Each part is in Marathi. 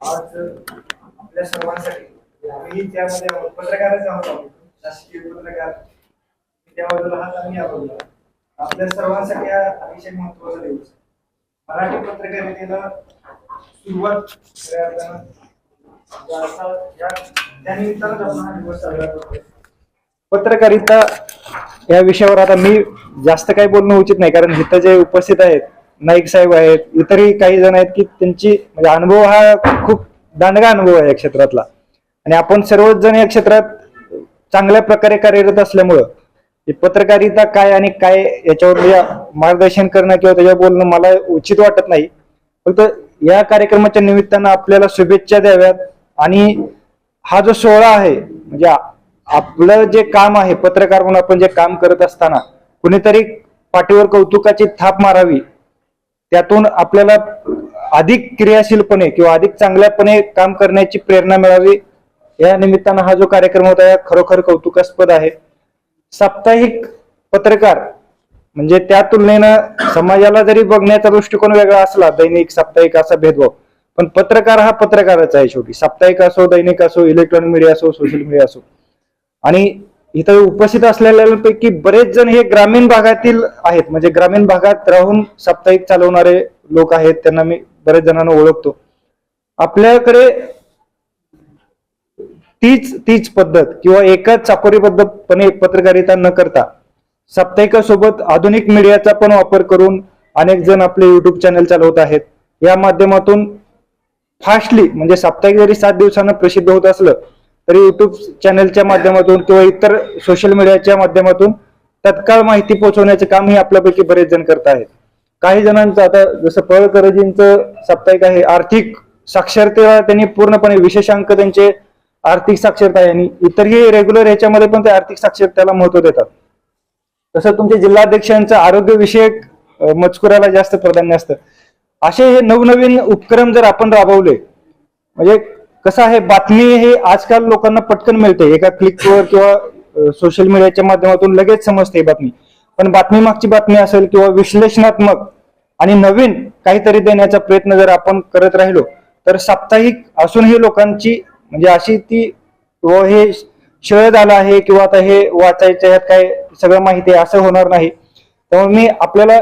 आज आपल्या सर्वांसाठी आम्ही त्यामध्ये आहोत. पत्रकारच आहोत आम्ही. शासकीय पत्रकार. त्या बाजूला आहात आणि या बाजूला आपल्या सर्वांसाठी हा अतिशय महत्त्वाचा दिवस मराठी पत्रकारितेला सुरुवात दिवस पत्रकारिता या विषयावर आता मी जास्त काही बोलणं उचित नाही कारण इथं जे उपस्थित आहेत नाईक साहेब आहेत इतरही काही जण आहेत की त्यांची म्हणजे अनुभव हा खूप दांडगा अनुभव आहे या क्षेत्रातला. आणि आपण सर्वच जण या क्षेत्रात चांगल्या प्रकारे कार्यरत असल्यामुळं पत्रकारिता काय आणि काय याच्यावर मार्गदर्शन करणं किंवा त्याच्यावर बोलणं मला उचित वाटत नाही. फक्त या कार्यक्रमाच्या निमित्तानं आपल्याला शुभेच्छा द्याव्यात आणि हा जो सोहळा आहे म्हणजे आपलं जे काम आहे पत्रकार म्हणून आपण जे काम करत असताना कुणीतरी पाठीवर कौतुकाची थाप मारावी त्यातून आपल्याला अधिक क्रियाशीलपणे किंवा अधिक चांगल्यापणे काम करण्याची प्रेरणा मिळावी. या निमित्तानं हा जो कार्यक्रम होता या खरोखर कौतुकास्पद आहे. साप्ताहिक पत्रकार म्हणजे त्या तुलनेनं समाजाला जरी बघण्याचा दृष्टिकोन वेगळा असला दैनिक साप्ताहिक असा भेदभाव पण पत्रकार हा पत्रकारच आहे शेवटी. साप्ताहिक असो दैनिक असो इलेक्ट्रॉनिक मीडिया असो सोशल मीडिया असो. आणि इथं उपस्थित असलेल्यांपैकी बरेच जण हे ग्रामीण भागातील आहेत. म्हणजे ग्रामीण भागात राहून साप्ताहिक चालवणारे लोक आहेत त्यांना मी बरेच जणांना ओळखतो. आपल्याकडे तीच तीच पद्धत किंवा एकाच चाकोरी पद्धतपणे पत्रकारिता न करता साप्ताहिकासोबत आधुनिक मीडियाचा पण वापर करून अनेक जण आपले युट्यूब चॅनल चालवत आहेत. या माध्यमातून फास्टली म्हणजे साप्ताहिक जरी सात दिवसानं प्रसिद्ध होत असलं तरी युट्यूब चॅनलच्या माध्यमातून किंवा इतर सोशल मीडियाच्या माध्यमातून तत्काळ माहिती पोहोचवण्याचे काम हे आपल्यापैकी बरेच जण करत आहेत. काही जणांचं आता जसं पळकरजींचं साप्ताहिक आहे आर्थिक साक्षरतेला त्यांनी पूर्णपणे विशेषांक त्यांचे आर्थिक साक्षरता आहे आणि इतरही रेग्युलर ह्याच्यामध्ये पण ते आर्थिक साक्षरतेला महत्त्व देतात. तसं तुमच्या जिल्हाध्यक्षांचं आरोग्यविषयक मजकुराला जास्त प्राधान्य असतं. असे हे नवनवीन उपक्रम जर आपण राबवले म्हणजे कसं आहे बातमी हे आजकाल लोकांना पटकन मिळते. एका क्लिकवर किंवा सोशल मीडियाच्या माध्यमातून लगेच समजते बातमी. पण बातमी मागची बातमी असेल किंवा विश्लेषणात्मक आणि नवीन काहीतरी देण्याचा प्रयत्न जर आपण करत राहिलो तर साप्ताहिक असूनही लोकांची म्हणजे अशी ती व हे शळ झालं आहे किंवा आता हे वाचायचं यात काय सगळं माहिती आहे असं होणार नाही. त्यामुळे मी आपल्याला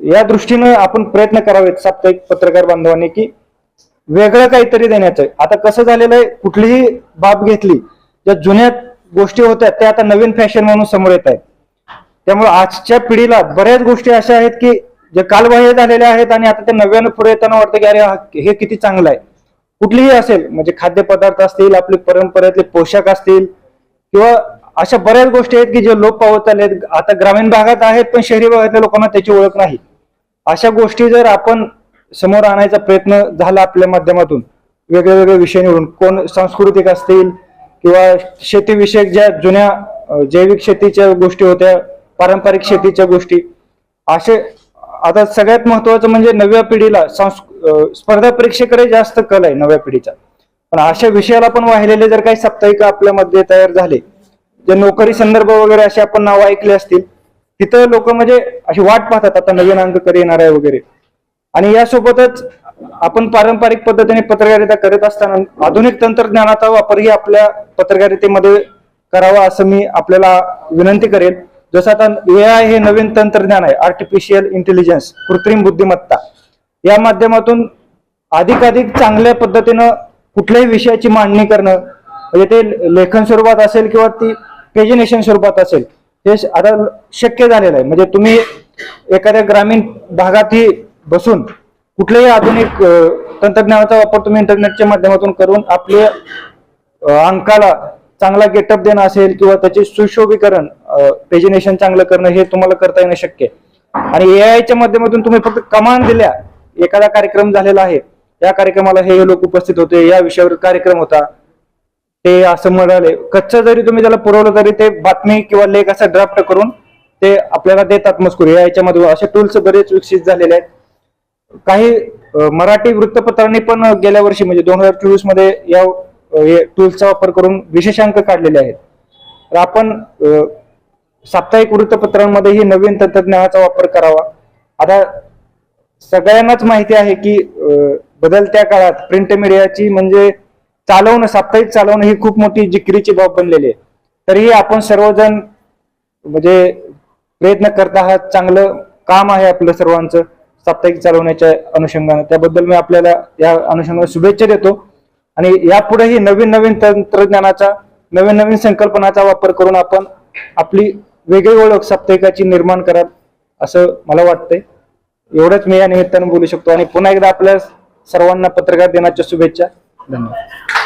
या दृष्टीनं आपण प्रयत्न करावेत साप्ताहिक पत्रकार बांधवांनी की वेगळं काहीतरी देण्याचं. आता कसं झालेलं आहे कुठलीही बाब घेतली ज्या जुन्या गोष्टी होत्या त्या आता नवीन फॅशन म्हणून समोर येत आहेत. त्यामुळे आजच्या पिढीला बऱ्याच गोष्टी अशा आहेत की जे कालबाह्य झालेल्या आहेत आणि आता ते नव्यानं पुढे येताना वाटतं की अरे हे किती चांगलं आहे. कुठलीही असेल म्हणजे खाद्यपदार्थ असतील आपले परंपरेतले पोशाख असतील किंवा अशा बऱ्याच गोष्टी आहेत की जे लोप पावत आले आहेत. आता ग्रामीण भागात आहेत पण शहरी भागातल्या लोकांना त्याची ओळख नाही. अशा गोष्टी जर आपण समोर आणायचा प्रयत्न झाला आपल्या माध्यमातून. वेगळे वेगळे विषय निवडून. कोण सांस्कृतिक असतील किंवा शेतीविषयक ज्या जुन्या जैविक शेतीच्या गोष्टी होत्या पारंपरिक शेतीच्या गोष्टी असे आता सगळ्यात महत्वाचं म्हणजे नव्या पिढीला स्पर्धा परीक्षेकडे जास्त कल आहे नव्या पिढीचा. पण अशा विषयाला पण वाहिलेले जर काही साप्ताहिक आपल्यामध्ये तयार झाले जे नोकरी संदर्भ वगैरे असे आपण नाव ऐकले असतील तिथं लोक म्हणजे अशी वाट पाहतात आता नवीन अंक कधी येणार आहे वगैरे. आणि यासोबतच आपण पारंपरिक पद्धतीने पत्रकारिता करत असताना आधुनिक तंत्रज्ञानाचा वापरही आपल्या पत्रकारितेमध्ये करावा असं मी आपल्याला विनंती करेन जसं आता ए आय हे नवीन तंत्रज्ञान आहे आर्टिफिशियल इंटेलिजन्स कृत्रिम बुद्धिमत्ता. या माध्यमातून अधिकाधिक चांगल्या पद्धतीनं कुठल्याही विषयाची मांडणी करणं म्हणजे ते लेखन स्वरूपात असेल किंवा ती पेजिनेशन स्वरूपात असेल हे श- आता शक्य झालेलं आहे. म्हणजे तुम्ही एखाद्या ग्रामीण भागातही बसून कुठल्याही आधुनिक तंत्रज्ञानाचा वापर तुम्ही इंटरनेटच्या माध्यमातून करून आपल्या अंकाला चांगला गेटअप देणं असेल किंवा त्याचे सुशोभीकरण पेजिनेशन चांगलं करणं हे तुम्हाला करता येणं शक्य आणि ए च्या माध्यमातून तुम्ही फक्त कमांड दिल्या एखादा कार्यक्रम झालेला आहे या कार्यक्रमाला हे हे लोक उपस्थित होते या विषयावर कार्यक्रम होता ते असं म्हणाले कच्चं जरी तुम्ही त्याला पुरवलं तरी ते बातमी किंवा लेख असा ड्राफ्ट करून ते आपल्याला देतात मजकूर या मधून असे टूल्स बरेच विकसित झालेले आहेत. काही मराठी वृत्तपत्रांनी पण गेल्या वर्षी म्हणजे दोन हजार चोवीसमध्ये या टूल्सचा वापर करून विशेषांक काढलेले आहेत. तर आपण साप्ताहिक वृत्तपत्रांमध्येही नवीन तंत्रज्ञानाचा वापर करावा. आता सगळ्यांनाच माहिती आहे की बदलत्या काळात प्रिंट मीडियाची म्हणजे चालवणं साप्ताहिक चालवणं ही खूप मोठी जिकिरीची बाब बनलेली आहे. तरीही आपण सर्वजण म्हणजे प्रयत्न करत आहात चांगलं काम आहे आपलं सर्वांचं. साप्ताहिक चालवण्याच्या अनुषंगाने. त्याबद्दल मी आपल्याला या अनुषंगाने शुभेच्छा देतो. आणि यापुढेही नवीन नवीन तंत्रज्ञानाचा नवीन नवीन संकल्पनाचा वापर करून आपण आपली वेगळी ओळख साप्ताहिकाची निर्माण कराल असं मला वाटतंय. एवढंच मी या निमित्तानं बोलू शकतो. आणि पुन्हा एकदा आपल्या सर्वांना पत्रकार दिनाच्या शुभेच्छा. धन्यवाद.